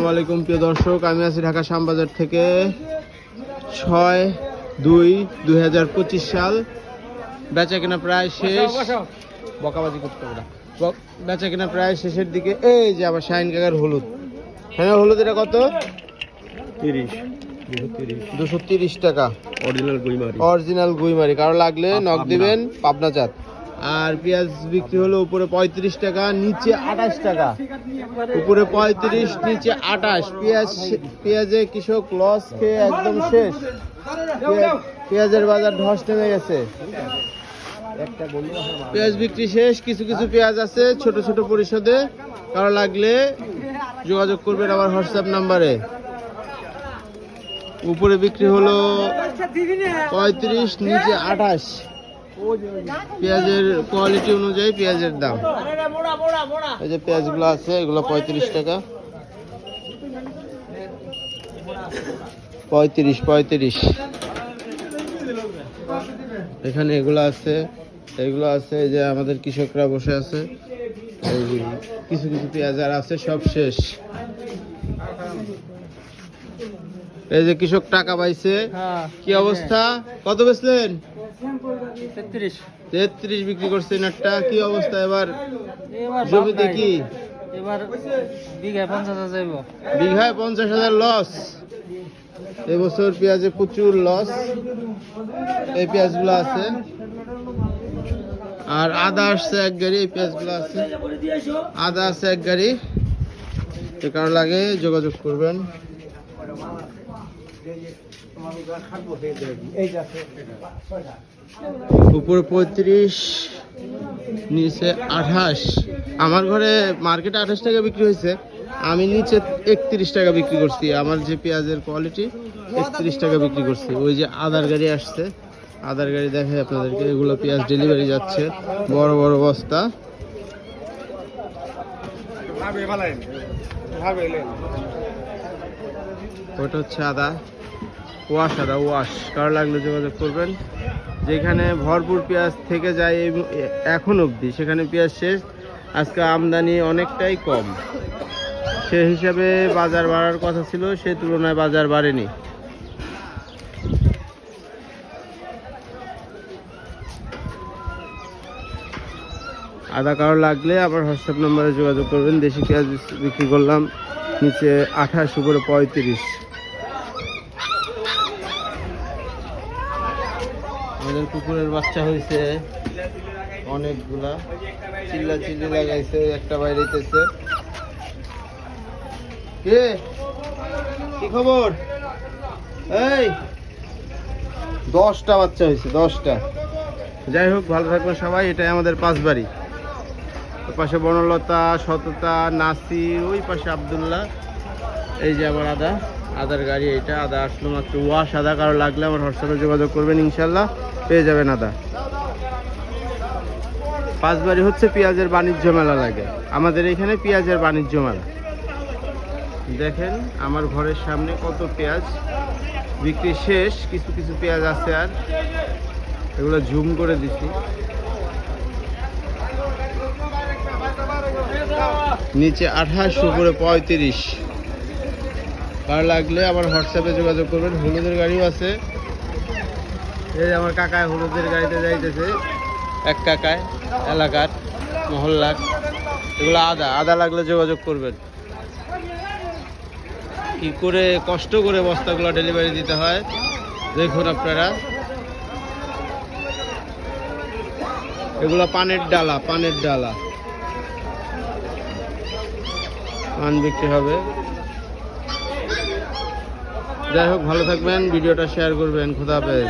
আসসালামাইকুম প্রিয় দর্শক। আমি আছি ঢাকা শ্যামবাজার থেকে ছয় দুই দুই সাল। বেচা কেনা প্রায় শেষ বকাবাজি করতে হবে বেচা কেনা প্রায় শেষের দিকে। এই যে আবার শাহিন কাকার হলুদ। হ্যাঁ হলুদ এটা কত? তিরিশ। দুশো তিরিশ টাকা। অরিজিনাল গুইমারি অরিজিনাল গুইমারি কারও লাগলে নক দিবেন পাবনা চাঁদ। আর পেঁয়াজ বিক্রি হলো উপরে পঁয়ত্রিশ টাকা, নিচে আঠাশ টাকা। উপরে পঁয়ত্রিশ, নিচে আঠাশ। পেঁয়াজ পেঁয়াজে কৃষক লস খেয়ে একদম শেষ। পেঁয়াজের বাজার ধস নেমে গেছে। পেঁয়াজ বিক্রি শেষ, কিছু কিছু পেঁয়াজ আছে ছোট ছোট পরিষদে। কারও লাগলে যোগাযোগ করবেন আমার হোয়াটসঅ্যাপ নাম্বারে। উপরে বিক্রি হলো পঁয়ত্রিশ, নিচে আঠাশ। পেঁয়াজের কোয়ালিটি অনুযায়ী পেঁয়াজের দাম। এই যে পেঁয়াজগুলো আছে এগুলো পঁয়ত্রিশ টাকা। পঁয়ত্রিশ পঁয়ত্রিশ। এখানে এগুলো আছে এগুলো আছে এই যে আমাদের কৃষকরা বসে আছে। এই কিছু কিছু পেঁয়াজ আর আছে সব শেষ। এই যে কৃষক টাকা পাইছে। কি অবস্থা? কত বেচলেন? তেত্রিশ। বিক্রি করছেন একটা কি অবস্থা এবার? জমিতে কি? এবার বিঘায় পঞ্চাশ হাজার বিঘায় পঞ্চাশ হাজার লস এবছর পেঁয়াজে প্রচুর লস এই পেঁয়াজগুলো আছে। আর আদা আসছে এক গাড়ি এই পেঁয়াজগুলো আছে। আদা আছে এক গাড়ি। কারও লাগে যোগাযোগ করবেন। উপরে পঁয়ত্রিশ, নিচে আঠাশ। আমার ঘরে মার্কেটে আঠাশ টাকা বিক্রি হয়েছে। আমি নিচে একত্রিশ টাকা বিক্রি করছি। আমার যে পেঁয়াজের কোয়ালিটি একত্রিশ টাকা বিক্রি করছি। ওই যে আদার গাড়ি আসছে। আদার গাড়ি দেখে আপনাদেরকে এগুলো পেঁয়াজ ডেলিভারি যাচ্ছে। বড় বড় বস্তা। ওটা হচ্ছে আদা। ওয়াশ আদা ওয়াশ। কারও লাগলে যোগাযোগ করবেন। যেখানে ভরপুর পেঁয়াজ থেকে যায় এখন অবধি, সেখানে পেঁয়াজ শেষ। আজকে আমদানি অনেকটাই কম। সে হিসাবে বাজার বাড়ার কথা ছিল, সে তুলনায় বাজার বাড়েনি। আদা কারও লাগলে আবার হোয়াটসঅ্যাপ নম্বরে যোগাযোগ করবেন। দেশি পেঁয়াজ বিক্রি করলাম। নিচে আঠাশ উপরে পঁয়ত্রিশ। আমাদের কুকুরের বাচ্চা হয়েছে অনেকগুলা। চিল্লা চিল্লি লাগাইছে একটা বাইরেতেছে। কে? কি খবর? এই! দশটা বাচ্চা হয়েছে দশটা। যাই হোক ভালো থাকবেন সবাই এটাই আমাদের পাঁচ বাড়ি পাশে বনলতা, সততা নাসির ওই পাশে আবদুল্লাহ। এই যে আমার আদা, আদার গাড়ি এটা আদা আসলো মাত্র ওয়াশ। আদা কারও লাগলে আমার হোয়াটসঅ্যাপে যোগাযোগ করবেন, ইনশাল্লাহ। পেয়ে যাবেন আদা। পাঁচবাড়ি হচ্ছে পেঁয়াজের বাণিজ্য মেলা লাগে। আমাদের এখানে পেঁয়াজের বাণিজ্য মেলা। দেখেন, আমার ঘরের সামনে কত পেঁয়াজ। বিক্রি শেষ, কিছু কিছু পেঁয়াজ আছে আর। এগুলো ঝুম করে দিছি। নিচে আঠাশ, উপরে পঁয়ত্রিশ। কার লাগলে আমার হোয়াটসঅ্যাপে যোগাযোগ করবেন। হলুদের গাড়িও আছে। এই আমার কাকায় হলুদের গাড়িতে যাইতেছে। এক কাকায়, এলাকার, মহল্লার। এগুলো আদা। আদা লাগলে যোগাযোগ করবেন। কি করে, কষ্ট করে বস্তাগুলো ডেলিভারি দিতে হয়, দেখুন আপনারা। এগুলো পানের ডালা পানের ডালা। পান বিক্রি হবে। যাই হোক ভালো থাকবেন ভিডিওটা শেয়ার করবেন। খুদা হাফেজ।